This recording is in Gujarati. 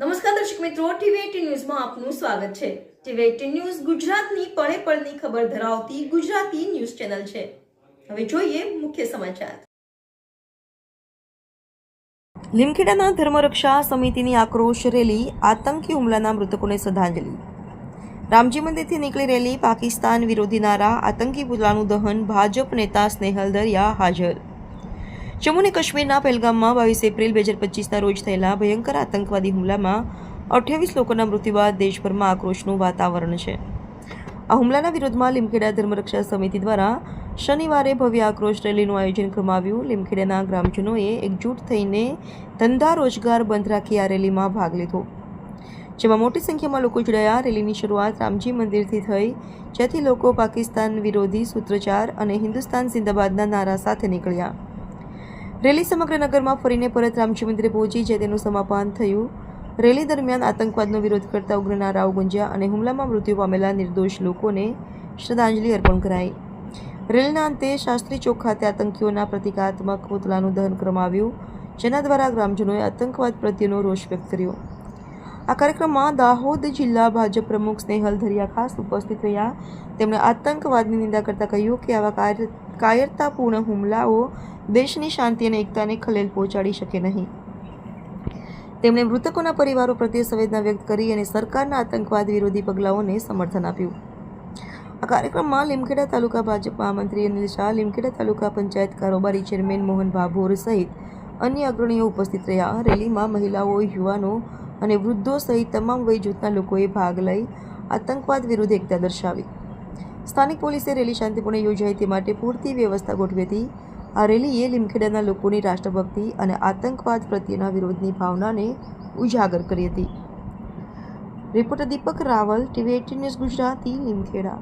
નમસ્કાર દર્શક મિત્રો ટીવી ન્યૂઝમાં આપનું સ્વાગત છે. ટીવી એટીન ન્યૂઝ ગુજરાતની પળે પળની ખબર ધરાવતી ગુજરાતી ન્યૂઝ ચેનલ છે. હવે જોઈએ મુખ્ય સમાચાર. લીમખેડાના ધર્મરક્ષા સમિતિની આક્રોશ રેલી, આતંકી હુમલાના મૃતકોને શ્રદ્ધાંજલિ. રામજી મંદિરથી નીકળી રેલી, પાકિસ્તાન વિરોધી નારા, આતંકી પુતળાનું દહન, ભાજપ નેતા સ્નેહલ દરિયા હાજર. જમ્મુ અને કાશ્મીરના પહેલગામમાં બાવીસ એપ્રિલ બે હજાર પચીસના રોજ થયેલા ભયંકર આતંકવાદી હુમલામાં અઠ્યાવીસ લોકોના મૃત્યુ બાદ દેશભરમાં આક્રોશનું વાતાવરણ છે. આ હુમલાના વિરોધમાં લીમખેડા ધર્મરક્ષા સમિતિ દ્વારા શનિવારે ભવ્ય આક્રોશ રેલીનું આયોજન કરવામાં આવ્યું લીમખેડાના ગ્રામજનોએ એકજૂટ થઈને ધંધા રોજગાર બંધ રાખી આ રેલીમાં ભાગ લીધો. જેમાં મોટી સંખ્યામાં લોકો જોડાયા. રેલીની શરૂઆત રામજી મંદિરથી થઈ, જ્યાંથી લોકો પાકિસ્તાન વિરોધી સૂત્રોચ્ચાર અને હિન્દુસ્તાન જિંદાબાદના નારા સાથે નીકળ્યા. રેલી સમગ્ર નગરમાં ફરીને પરત રામજી મંદિરે પહોંચી, જે તેનું સમાપન થયું. રેલી દરમિયાન આતંકવાદનો વિરોધ કરતા ઉગ્ર નારાઓ ગુંજ્યા અને હુમલામાં મૃત્યુ પામેલા નિર્દોષ લોકોને શ્રદ્ધાંજલિ અર્પણ કરાઈ. રેલીના અંતે શાસ્ત્રી ચોક ખાતે આતંકીઓના પ્રતિકાત્મક પુતળાનું દહન કરવામાં આવ્યું, જેના દ્વારા ગ્રામજનોએ આતંકવાદ પ્રત્યેનો રોષ વ્યક્ત કર્યો. આ કાર્યક્રમમાં દાહોદ જિલ્લા ભાજપ પ્રમુખ સ્નેહલ ધરિયા ખાસ ઉપસ્થિત રહ્યા. તેમણે આતંકવાદની નિંદા કરતા કહ્યું કે આવા કાયરતાપૂર્ણ હુમલાઓ દેશની શાંતિ અને એકતાને ખલેલ પહોંચાડી શકે નહીં. તેમણે મૃતકોના પરિવારો પ્રત્યે સંવેદના વ્યક્ત કરી અને સરકારના આતંકવાદ વિરોધી પગલાઓને સમર્થન આપ્યું. આ કાર્યક્રમમાં લીમખેડા તાલુકા ભાજપ મહામંત્રી અનિલ શાહ, લીમખેડા તાલુકા પંચાયત કારોબારી ચેરમેન મોહન ભાભોર સહિત અન્ય અગ્રણીઓ ઉપસ્થિત રહ્યા. રેલીમાં મહિલાઓ, યુવાનો અને વૃદ્ધો સહિત તમામ વય જૂથના લોકોએ ભાગ લઈ આતંકવાદ વિરુદ્ધ એકતા દર્શાવી. સ્થાનિક પોલીસે રેલી શાંતિપૂર્ણ યોજાય તે માટે પૂરતી વ્યવસ્થા ગોઠવી હતી. આ રેલીએ લીમખેડાના લોકોની રાષ્ટ્રભક્તિ અને આતંકવાદ પ્રત્યેના વિરોધની ભાવનાને ઉજાગર કરી હતી. Reporter Deepak Raval, TV eighteen news Gujarati, Limkheda.